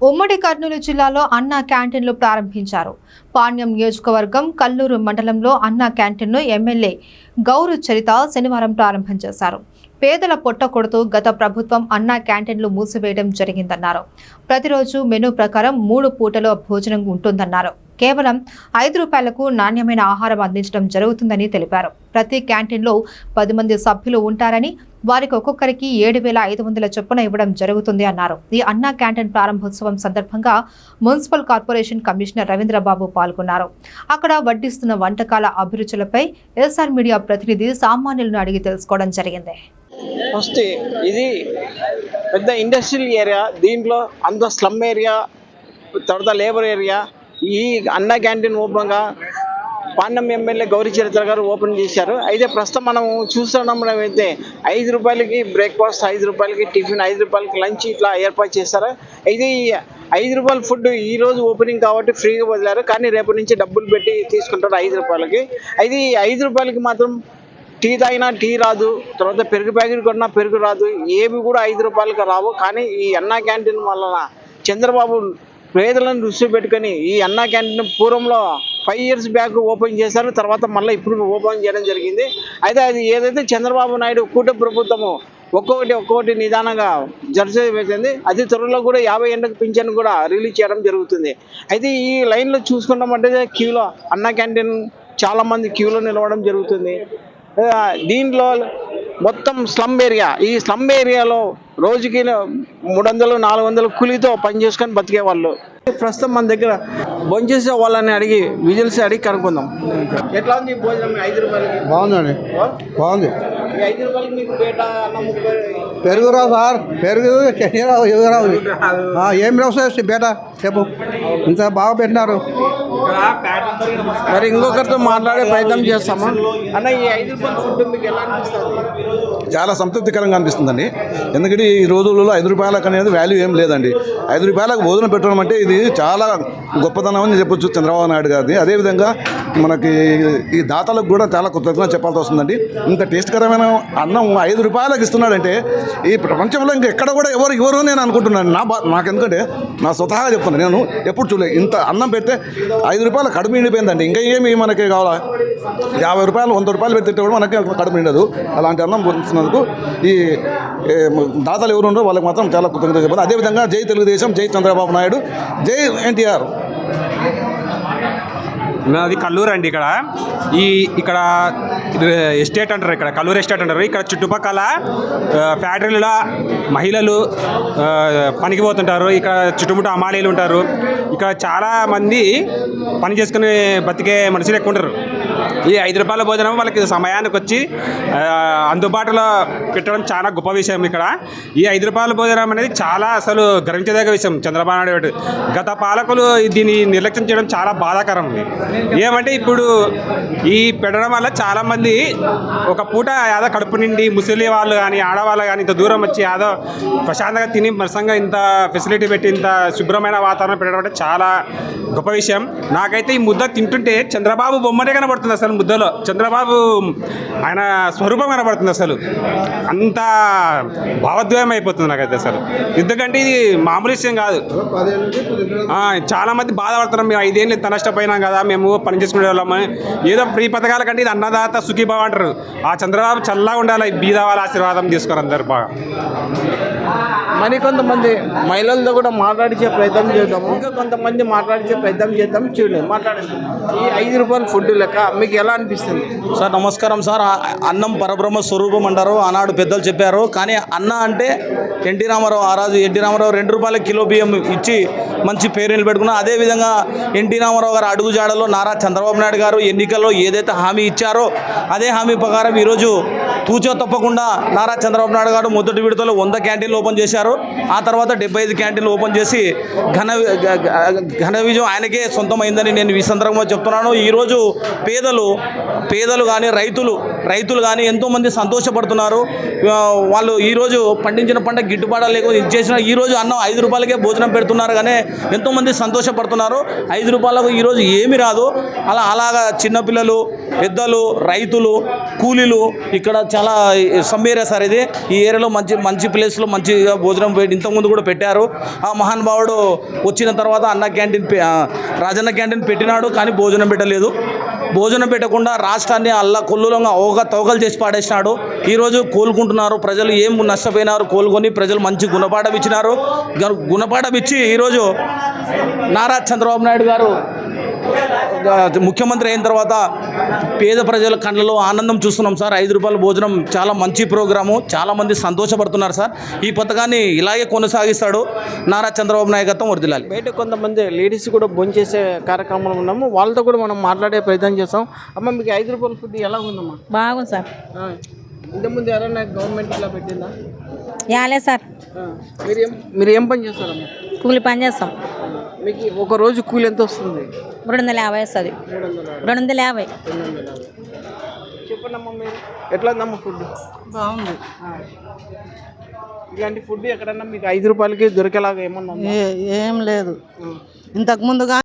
ఉమ్మడి కర్నూలు జిల్లాలో అన్నా క్యాంటీన్లు ప్రారంభించారు. పాణ్యం నియోజకవర్గం కల్లూరు మండలంలో అన్నా క్యాంటీన్ను ఎమ్మెల్యే గౌరు చరిత శనివారం ప్రారంభం చేశారు. పేదల పొట్ట కొడుతూ గత ప్రభుత్వం అన్నా క్యాంటీన్లు మూసివేయడం జరిగిందన్నారు. ప్రతిరోజు మెనూ ప్రకారం మూడు పూటలో భోజనం ఉంటుందన్నారు. కేవలం ఐదు రూపాయలకు నాణ్యమైన ఆహారం అందించడం జరుగుతుందని తెలిపారు. ప్రతి క్యాంటీన్లో పది మంది సభ్యులు ఉంటారని వారికి ఒక్కొక్కరికి ఏడు వేల ఐదు వందల చొప్పున ఇవ్వడం జరుగుతుంది అన్నారు. ఈ అన్నా క్యాంటీన్ ప్రారంభోత్సవం సందర్భంగా మున్సిపల్ కార్పొరేషన్ కమిషనర్ రవీంద్రబాబు పాల్గొన్నారు. అక్కడ వడ్డిస్తున్న వంటకాల అభిరుచులపై ఎస్ఆర్ మీడియా ప్రతినిధి సామాన్యులను అడిగి తెలుసుకోవడం జరిగింది. ఫస్ట్ ఇది పెద్ద ఇండస్ట్రియల్ ఏరియా దీంట్లో అంత స్లమ్ ఏరియా తర్వాత లేబర్ ఏరియా. ఈ అన్న క్యాంటీన్ ఓపెన్గా పాండం ఎమ్మెల్యే గౌరీ చరిత్ర గారు ఓపెన్ చేశారు. అయితే ప్రస్తుతం మనం చూస్తున్నాం అయితే ఐదు రూపాయలకి బ్రేక్ఫాస్ట్ ఐదు రూపాయలకి టిఫిన్ ఐదు రూపాయలకి లంచ్ ఇట్లా ఏర్పాటు చేశారు. అయితే ఈ ఐదు రూపాయల ఫుడ్ ఈ రోజు ఓపెనింగ్ కాబట్టి ఫ్రీగా వదిలారు. కానీ రేపటి నుంచి డబ్బులు పెట్టి తీసుకుంటారు ఐదు రూపాయలకి. అయితే ఈ ఐదు రూపాయలకి మాత్రం టీ తాగినా టీ రాదు. తర్వాత పెరుగు ప్యాకెట్ కొన్నా పెరుగు రాదు. ఏవి కూడా ఐదు రూపాయలకు రావు. కానీ ఈ అన్నా క్యాంటీన్ వలన చంద్రబాబు పేదలను దృష్టి పెట్టుకొని ఈ అన్నా క్యాంటీన్ పూర్వంలో ఫైవ్ ఇయర్స్ బ్యాక్ ఓపెన్ చేశారు తర్వాత మళ్ళీ ఇప్పుడు ఓపెన్ చేయడం జరిగింది. అయితే అది ఏదైతే చంద్రబాబు నాయుడు కూటమి ప్రభుత్వము ఒక్కొక్కటి ఒక్కొక్కటి నిదానంగా జర్సీ అది త్వరలో కూడా యాభై ఎండకు పింఛన్ కూడా రిలీజ్ చేయడం జరుగుతుంది. అయితే ఈ లైన్లో చూసుకున్నామంటే క్యూలో అన్న క్యాంటీన్ చాలామంది క్యూలో నిలవడం జరుగుతుంది. దీంట్లో మొత్తం స్లమ్ ఏరియా ఈ స్లమ్ ఏరియాలో రోజుకి మూడు వందలు నాలుగు వందలు కూలీతో పని చేసుకొని బతికే వాళ్ళు ప్రస్తుతం మన దగ్గర భోంచేసే వాళ్ళని అడిగి విజిల్స్ అడిగి కనుక్కుందాం. ఎట్లా ఉంది భోజనం ఐదు రూపాయలకి? బాగుందండి. బాగుంది. ఈ ఐదు రూపాయలకి మీకు పేట అన్నం ముప్పై పెరుగు రావు సార్. పెరుగు చట్నీ రావు ఇవి రావు. ఆ, ఏం రావు సార్ బేట చెప్పు. ఇంత బాగా పెట్టినారు. మరి ఇంకొకరితో మాట్లాడే ప్రయత్నం చేస్తామా? అన్న ఈ ఐదు రూపాయల ఫుడ్ మీకు ఎలా అనిపిస్తుంది? చాలా సంతృప్తికరంగా అనిపిస్తుందండి. ఎందుకంటే ఈ రోజులలో ఐదు రూపాయలకు అనేది వాల్యూ ఏం లేదండి. ఐదు రూపాయలకు భోజనం పెట్టడం అంటే ఇది చాలా గొప్పతనం అని చెప్పొచ్చు చంద్రబాబు నాయుడు గారిది. అదేవిధంగా మనకి ఈ దాతలకు కూడా చాలా కృతజ్ఞత చెప్పాల్సి వస్తుందండి. ఇంత టేస్ట్కరమైన అన్నం ఐదు రూపాయలకు ఇస్తున్నాడంటే ఈ ప్రపంచంలో ఇంకా ఎక్కడ కూడా ఎవరు ఎవరు నేను అనుకుంటున్నాను. నా బా నాకు ఎందుకంటే నా స్వతహాగా చెప్తున్నాను నేను ఎప్పుడు చూడలేదు ఇంత అన్నం పెడితే ఐదు రూపాయలు కడుపు నిండిపోయిందండి. ఇంకా ఏమి మనకి కావాలా? యాభై రూపాయలు వంద రూపాయలు పెట్టి కూడా మనకి కడుపు నిండదు. అలాంటి అన్నం పొందుతున్నందుకు ఈ దాతలు ఎవరు ఉన్నారో వాళ్ళకి మాత్రం చాలా కృతజ్ఞత చెప్పాలి. అదేవిధంగా జై తెలుగుదేశం జై చంద్రబాబు నాయుడు జై ఎన్టీఆర్. నాది కల్లూరు అండి ఇక్కడ. ఈ ఇక్కడ ఇది ఎస్టేట్ అంటారు ఇక్కడ కల్లూరు ఎస్టేట్ అంటారు. ఇక్కడ చుట్టుపక్కల ఫ్యాక్టరీలలో మహిళలు పనికి పోతుంటారు. ఇక్కడ చుట్టుముట్టు అమాలీలు ఉంటారు. ఇక్కడ చాలా మంది పని చేసుకుని బతికే మనుషులు ఎక్కువ ఉంటారు. ఈ ఐదు రూపాయల భోజనం వాళ్ళకి సమయానికి వచ్చి అందుబాటులో పెట్టడం చాలా గొప్ప విషయం ఇక్కడ. ఈ ఐదు రూపాయల భోజనం అనేది చాలా అసలు గర్వించదగ్గ విషయం చంద్రబాబు నాయుడు గత పాలకులు దీన్ని నిర్లక్ష్యం చేయడం చాలా బాధాకరం. ఏమంటే ఇప్పుడు ఈ పెట్టడం వల్ల చాలామంది ఒక పూట యాదో కడుపు నిండి ముసలి వాళ్ళు కానీ ఆడవాళ్ళు కానీ ఇంత దూరం వచ్చి యాదో ప్రశాంతంగా తిని మరసంగా ఇంత ఫెసిలిటీ పెట్టి ఇంత శుభ్రమైన వాతావరణం పెట్టడం అంటే చాలా గొప్ప విషయం. నాకైతే ఈ ముద్ద తింటుంటే చంద్రబాబు బొమ్మనే కనబడుతుంది అసలు ముద్దలో చంద్రబాబు ఆయన స్వరూపం కనబడుతుంది అసలు. అంత భావద్వయం అయిపోతుంది నాకైతే అసలు. ఎందుకంటే ఇది మామూలు విషయం కాదు. చాలామంది బాధపడుతున్నాం మేము ఐదేళ్ళు తన నష్టపోయినాం కదా మేము పని చేసుకునే వాళ్ళమని ఏదో ఫ్రీ పథకాల కంటే ఇది అన్నదాత సుఖీభావ అంటారు. ఆ చంద్రబాబు చల్లగా ఉండాలి బీద వాళ్ళ ఆశీర్వాదం తీసుకోరు అందరు బాగా. మరి కొంతమంది మహిళలతో కూడా మాట్లాడించే ప్రయత్నం చేద్దాం. ఇంకా కొంతమంది మాట్లాడించే ప్రయత్నం చేద్దాం. చూడండి మాట్లాడండి. ఈ ఐదు రూపాయల ఫుడ్ లెక్క మీకు ఎలా అనిపిస్తుంది? సార్ నమస్కారం సార్. అన్నం పరబ్రహ్మ స్వరూపం అంటారు. ఆనాడు పెద్దలు చెప్పారు. కానీ అన్న అంటే ఎన్టీ రామారావు ఆ రాజు ఎన్టీ రామారావు రెండు రూపాయల కిలో బియ్యం ఇచ్చి మంచి పేరు నిలబెట్టుకున్నా. అదేవిధంగా ఎన్టీ రామారావు గారు అడుగుజాడలో నారా చంద్రబాబు నాయుడు గారు ఎన్నికల్లో ఏదైతే హామీ ఇచ్చారో అదే హామీ ప్రకారం ఈరోజు తూచో తప్పకుండా నారా చంద్రబాబు నాయుడు గారు మొదటి విడతలో వంద క్యాంటీన్లు ఓపెన్ చేశారు. ఆ తర్వాత డెబ్బై ఐదు క్యాంటీన్లు ఓపెన్ చేసి ఘన ఘన విజయం ఆయనకే సొంతమైందని నేను ఈ సందర్భంగా చెప్తున్నాను. ఈరోజు పేదలు పేదలు కానీ రైతులు రైతులు కానీ ఎంతోమంది సంతోషపడుతున్నారు. వాళ్ళు ఈరోజు పండించిన పంట గిట్టుబాటు లేకుండా ఇది చేసిన ఈరోజు అన్నం ఐదు రూపాయలకే భోజనం పెడుతున్నారు కానీ ఎంతోమంది సంతోషపడుతున్నారు. ఐదు రూపాయలకు ఈరోజు ఏమి రాదు. అలా అలాగా చిన్నపిల్లలు పెద్దలు రైతులు కూలీలు ఇక్కడ చాలా సమ్ ఏరియా సార్ ఇది. ఈ ఏరియాలో మంచి మంచి ప్లేస్లో మంచిగా భోజనం పెట్టి ఇంతకుముందు కూడా పెట్టారు. ఆ మహానుభావుడు వచ్చిన తర్వాత అన్న క్యాంటీన్ రాజన్న క్యాంటీన్ పెట్టినాడు కానీ భోజనం పెట్టలేదు. భోజనం పెట్టకుండా రాష్ట్రాన్ని అల్లా కొల్లులంగా ఓగా తోకలు చేసి పాడేసినాడు. ఈరోజు కోలుకుంటున్నారు. ప్రజలు ఏం నష్టపోయినారు? కోలుకొని ప్రజలు మంచి గుణపాఠం ఇచ్చినారు. గుణపాఠం ఇచ్చి ఈరోజు నారా చంద్రబాబు నాయుడు గారు ముఖ్యమంత్రి అయిన తర్వాత పేద ప్రజల కళ్ళలో ఆనందం చూస్తున్నాం సార్. ఐదు రూపాయల భోజనం చాలా మంచి ప్రోగ్రాము. చాలా మంది సంతోషపడుతున్నారు సార్. ఈ పథకాన్ని ఇలాగే కొనసాగిస్తాడు నారా చంద్రబాబు నాయకత్వం వర్దిలాలి. బయట కొంతమంది లేడీస్ కూడా భోంచేసే కార్యక్రమంలో ఉన్నాము. వాళ్ళతో కూడా మనం మాట్లాడే ప్రయత్నం చేస్తాం. అమ్మ మీకు ఐదు రూపాయల ఫుడ్ ఎలా ఉందమ్మా? బాగుంది సార్. ఇంతకుముందు ఎవరైనా గవర్నమెంట్ ఇలా పెట్టిందా? యాలే సార్. మీరు ఏం మీరు ఏం పని చేస్తారమ్మా? కూలి పని చేస్తాం. మీకు ఒక రోజు కూలి ఎంత వస్తుంది? రెండు వందల యాభై వస్తుంది. రెండు వందల యాభై. చెప్పండి అమ్మా మీరు. ఎట్లా ఉందమ్మా ఫుడ్ బాగుంది ఇలాంటి ఫుడ్ ఎక్కడన్నా మీకు ఐదు రూపాయలకి దొరికేలాగా ఏమన్నా? ఏ- ఏం లేదు. ఇంతకు ముందుగా